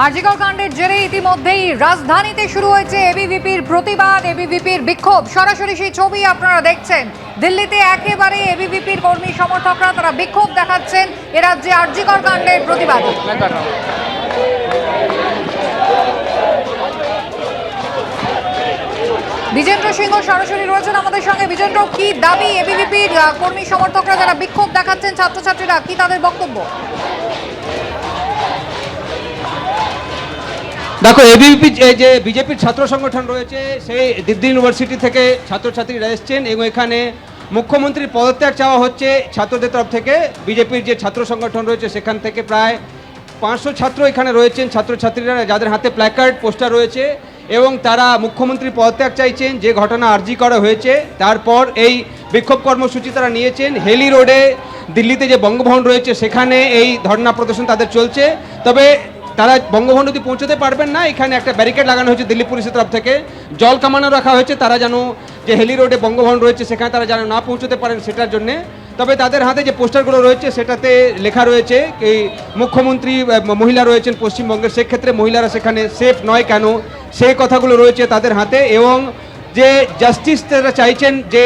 আরজিকর কাণ্ডের জেরে ইতিমধ্যেই রাজধানীতে শুরু হয়েছে এবিভিপির প্রতিবাদ, এবিভিপির বিক্ষোভ। সরাসরি সেই ছবি আপনারা দেখছেন। দিল্লিতে একেবারে এবিভিপির কর্মী সমর্থকরা তারা বিক্ষোভ দেখাচ্ছেন এ রাজ্যে আরজিকর কাণ্ডের প্রতিবাদ। বিজেন্দ্র সিংহ সরাসরি রয়েছেন আমাদের সঙ্গে। বিজেন্দ্র, কি দাবি এবিভিপির কর্মী সমর্থকরা যারা বিক্ষোভ দেখাচ্ছেন ছাত্রছাত্রীরা? কি তাদের বক্তব্য? দেখো এবিপি যে বিজেপির ছাত্র সংগঠন রয়েছে, সেই দিল্লি ইউনিভার্সিটি থেকে ছাত্রছাত্রীরা এসছেন এবং এখানে মুখ্যমন্ত্রীর পদত্যাগ চাওয়া হচ্ছে ছাত্রদের তরফ থেকে। বিজেপির যে ছাত্র সংগঠন রয়েছে, সেখান থেকে প্রায় পাঁচশো ছাত্র এখানে রয়েছেন ছাত্রছাত্রীরা। যাদের হাতে প্ল্যাকার্ড পোস্টার রয়েছে এবং তারা মুখ্যমন্ত্রীর পদত্যাগ চাইছেন, যে ঘটনা আর্জি করা হয়েছে। তারপর এই বিক্ষোভ কর্মসূচি তারা নিয়েছেন। হেলি রোডে দিল্লিতে যে বঙ্গভবন রয়েছে, সেখানে এই ধর্ণা প্রদর্শন তাদের চলছে। তবে তারা বঙ্গভবন অব্দি পৌঁছতে পারবেন না। এখানে একটা ব্যারিকেড লাগানো হয়েছে দিল্লি পুলিশের তরফ থেকে। জল কামানো রাখা হয়েছে, তারা যেন যে হেলি রোডে বঙ্গভবন রয়েছে, সেখানে তারা যেন না পৌঁছতে পারেন সেটার জন্যে। তবে তাদের হাতে যে পোস্টারগুলো রয়েছে, সেটাতে লেখা রয়েছে এই মুখ্যমন্ত্রী মহিলা রয়েছেন পশ্চিমবঙ্গের। সেক্ষেত্রে মহিলারা সেখানে সেফ নয় কেন? সেই কথাগুলো রয়েছে তাদের হাতে এবং যে জাস্টিস তারা চাইছেন যে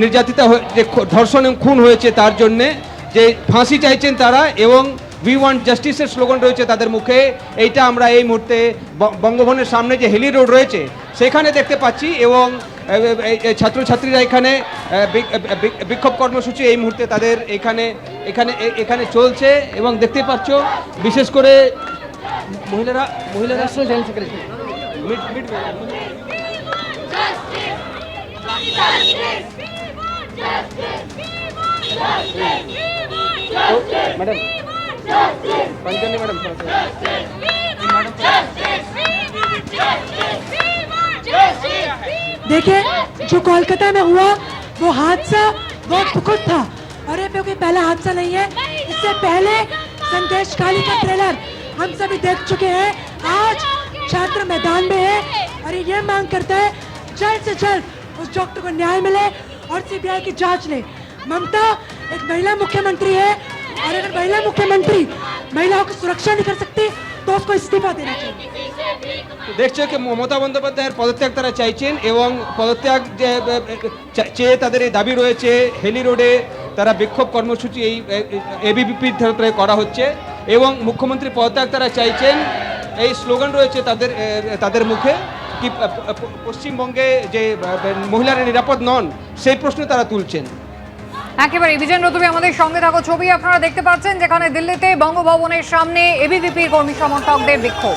নির্যাতিতা যে ধর্ষণ খুন হয়েছে তার জন্যে, যে ফাঁসি চাইছেন তারা এবং উই ওয়ান্ট জাস্টিসের স্লোগান রয়েছে তাদের মুখে। এইটা আমরা এই মুহূর্তে বঙ্গভবনের সামনে যে হেলি রোড রয়েছে সেখানে দেখতে পাচ্ছি এবং ছাত্রছাত্রীরা এখানে বিক্ষোভ কর্মসূচি এই মুহূর্তে তাদের এখানে এখানে এখানে চলছে এবং দেখতে পাচ্ছ বিশেষ করে মহিলারা মহিলারা ম্যাডাম देखे देखिए, जो कोलकाता में हुआ, वो हादसा बहुत दुखद था। और ये क्योंकि पहला हादसा नहीं है। इससे पहले संदेश काली का ट्रेलर हम सभी देख चुके हैं। आज छात्र मैदान में है। और ये मांग करता है, जल्द से जल्द उस डॉक्टर को न्याय मिले और सीबीआई की जाँच ले। ममता, एक महिला मुख्यमंत्री है। और अगर महिला मुख्यमंत्री महिलाओं की सुरक्षा नहीं कर सकती तो उसको इस्तीफा देना चाहिए দেখছো কি মমতা বন্দ্যোপাধ্যায়ের পদত্যাগ তারা চাইছেন এবং পদত্যাগ যে এ, এ, চা- চেয়ে তাদের এই দাবি রয়েছে হেলি রোডে তারা বিক্ষোভ কর্মসূচি এই এবিপির তরফে করা হচ্ছে এবং মুখ্যমন্ত্রী পদত্যাগ তারা চাইছেন এই স্লোগান রয়েছে তাদের এ, তাদের মুখে কি প- প- পশ্চিমবঙ্গে যে এ, মহিলারা নিরাপদ নন সেই প্রশ্ন তারা তুলছেন একেবারে বিজয় রতুবি আমাদের সঙ্গে থাকো। ছবি আপনারা দেখতে পাচ্ছেন, যেখানে দিল্লিতে বঙ্গভবনের সামনে এবিভিপির কর্মী সমর্থকদের বিক্ষোভ।